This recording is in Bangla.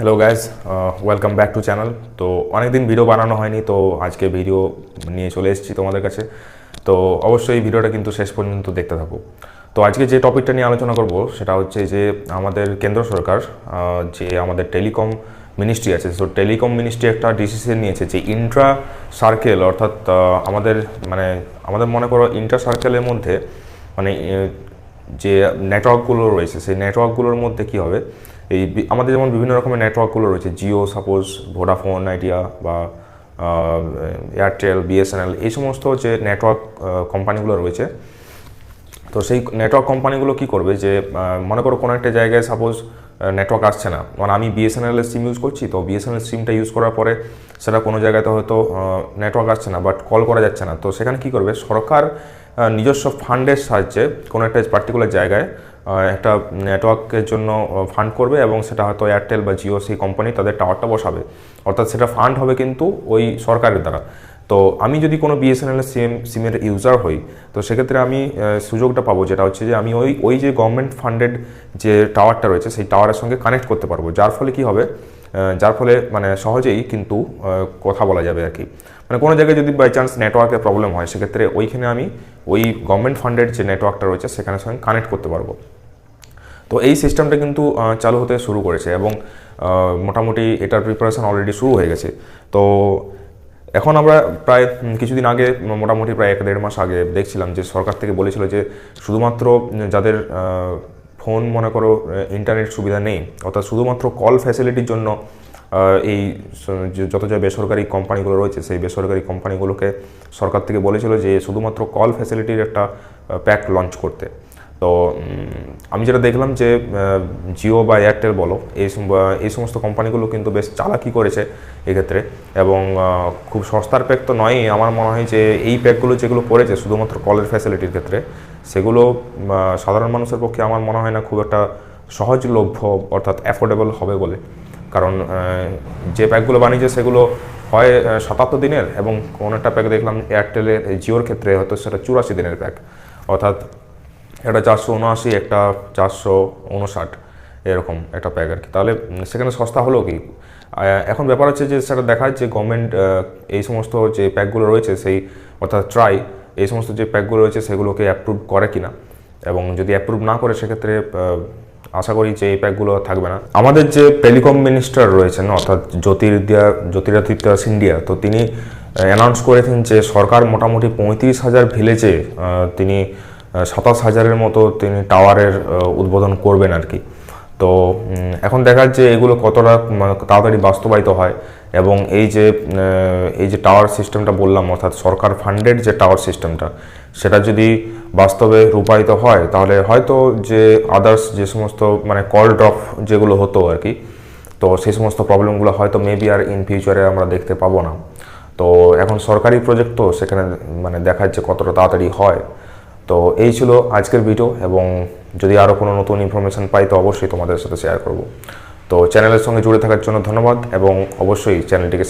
Hello guys welcome back to channel তো অনেকদিন ভিডিও বানানো হয়নি, তো আজকে ভিডিও নিয়ে চলে এসেছি তোমাদের কাছে। তো অবশ্যই এই ভিডিওটা কিন্তু শেষ পর্যন্ত দেখতে থাকো। তো আজকে যে টপিকটা নিয়ে আলোচনা করব, সেটা হচ্ছে যে আমাদের কেন্দ্র সরকার যে আমাদের টেলিকম মিনিস্ট্রি আছে। তো টেলিকম মিনিস্ট্রি একটা ডিসিশন নিয়েছে যে ইন্ট্রা সার্কেল অর্থাৎ আমাদের মানে আমাদের মনে করো ইন্ট্রা সার্কেলের মধ্যে মানে যে নেটওয়ার্কগুলো রয়েছে, সেই নেটওয়ার্কগুলোর মধ্যে কি হবে? এই আমাদের যেমন বিভিন্ন রকমের নেটওয়ার্কগুলো রয়েছে জিও সাপোজ ভোডাফোন আইডিয়া বা এয়ারটেল বিএসএনএল এই সমস্ত যে নেটওয়ার্ক কোম্পানিগুলো রয়েছে, তো সেই নেটওয়ার্ক কোম্পানিগুলো কি করবে যে মনে করো কোনো একটা জায়গায় সাপোজ নেটওয়ার্ক আসছে না। মানে আমি বিএসএনএল এর সিম ইউজ করছি, তো বিএসএনএল সিমটা ইউজ করার পরে সেটা কোনো জায়গাতে হয়তো নেটওয়ার্ক আসছে না বাট কল করা যাচ্ছে না। তো সেখানে কি করবে? সরকার নিজস্ব ফান্ডের সাহায্যে কোনো একটা পার্টিকুলার জায়গায় একটা নেটওয়ার্কের জন্য ফান্ড করবে এবং সেটা হয়তো এয়ারটেল বা জিও সেই কোম্পানি তাদের টাওয়ারটা বসাবে। অর্থাৎ সেটা ফান্ড হবে কিন্তু ওই সরকারের দ্বারা। তো আমি যদি কোনো বিএসএনএল সিম সিমের ইউজার হই, তো সেক্ষেত্রে আমি সুযোগটা পাবো যেটা হচ্ছে যে আমি ওই ওই যে গভর্নমেন্ট ফান্ডেড যে টাওয়ারটা রয়েছে, সেই টাওয়ারের সঙ্গে কানেক্ট করতে পারব। যার ফলে কি হবে? যার ফলে মানে সহজেই কিন্তু কথা বলা যাবে আর কি। মানে কোনো জায়গায় যদি বাই চান্স নেটওয়ার্কের প্রবলেম হয়, সেক্ষেত্রে ওইখানে আমি ওই গভর্নমেন্ট ফান্ডেড যে নেটওয়ার্কটা রয়েছে, সেখানে সঙ্গে কানেক্ট করতে পারব। তো এই সিস্টেমটা কিন্তু চালু হতে শুরু করেছে এবং মোটামুটি এটার প্রিপারেশন অলরেডি শুরু হয়ে গেছে। তো এখন আমরা প্রায় কিছুদিন আগে মোটামুটি প্রায় এক দেড় মাস আগে দেখছিলাম যে সরকার থেকে বলেছিল যে শুধুমাত্র যাদের ফোন মনে করো ইন্টারনেট সুবিধা নেই, অর্থাৎ শুধুমাত্র কল ফ্যাসিলিটির জন্য এই যত যা বেসরকারি কোম্পানিগুলো রয়েছে, সেই বেসরকারি কোম্পানিগুলোকে সরকার থেকে বলেছিল যে শুধুমাত্র কল ফ্যাসিলিটির একটা প্যাক লঞ্চ করতে। তো আমি যেটা দেখলাম যে জিও বা এয়ারটেল বলো, এই এই সমস্ত কোম্পানিগুলো কিন্তু বেশ চালাকি করেছে এক্ষেত্রে এবং খুব সস্তার প্যাক তো নয়ই। আমার মনে হয় যে, এই প্যাকগুলো যেগুলো পড়েছে, শুধুমাত্র কলের ফ্যাসিলিটির ক্ষেত্রে, সেগুলো সাধারণ মানুষের পক্ষে আমার মনে হয় না খুব একটা সহজলভ্য অর্থাৎ অ্যাফোর্ডেবল হবে বলে। কারণ যে প্যাকগুলো বানিয়েছে সেগুলো হয় সাতাত্তর দিনের এবং কোনো একটা প্যাক দেখলাম এয়ারটেলের, জিওর ক্ষেত্রে হয়তো সেটা চুরাশি দিনের প্যাক অর্থাৎ একটা চারশো উনআশি, একটা চারশো উনষাট, এরকম একটা প্যাক আর কি তাহলে সেখানে সস্তা হলো কি? এখন ব্যাপার হচ্ছে যে, সেটা দেখা যাচ্ছে গভর্নমেন্ট এই সমস্ত যে প্যাকগুলো রয়েছে, সেই, অর্থাৎ ট্রাই এই সমস্ত যে প্যাকগুলো রয়েছে, সেগুলোকে অ্যাপ্রুভ করে কিনা? এবং যদি অ্যাপ্রুভ না করে, সেক্ষেত্রে আশা করি যে এই প্যাকগুলো থাকবে না। আমাদের যে টেলিকম মিনিস্টার রয়েছেন, অর্থাৎ জ্যোতির্দিয়া, জ্যোতিরাদিত্য সিন্ডিয়া তো তিনি অ্যানাউন্স করেছেন যে, সরকার মোটামুটি পঁয়ত্রিশ হাজার ভিলেজে তিনি সাতাশ হাজারের মতো তিনি টাওয়ারের উদ্বোধন করবেন আর কি। তো এখন দেখা যাচ্ছে এগুলো কতটা তাড়াতাড়ি বাস্তবায়িত হয় এবং এই যে এই যে টাওয়ার সিস্টেমটা বললাম, অর্থাৎ সরকার ফান্ডেড যে টাওয়ার সিস্টেমটা, সেটা যদি বাস্তবে রূপায়িত হয়, তাহলে হয়তো যে আদার্স যে সমস্ত মানে কল ড্রপ যেগুলো হতো আর কি, তো সেই সমস্ত প্রবলেমগুলো হয়তো মেবি আর ইন ফিউচারে আমরা দেখতে পাবো না। তো এখন সরকারি প্রজেক্ট তো সেখানে মানে দেখা যাচ্ছে কতটা তাড়াতাড়ি হয়। তো এই ছিল আজকের ভিডিও এবং যদি আরও কোনো নতুন ইনফরমেশান পাই, তো অবশ্যই তোমাদের সাথে শেয়ার করব। তো চ্যানেলের সঙ্গে জুড়ে থাকার জন্য ধন্যবাদ এবং অবশ্যই চ্যানেলটিকে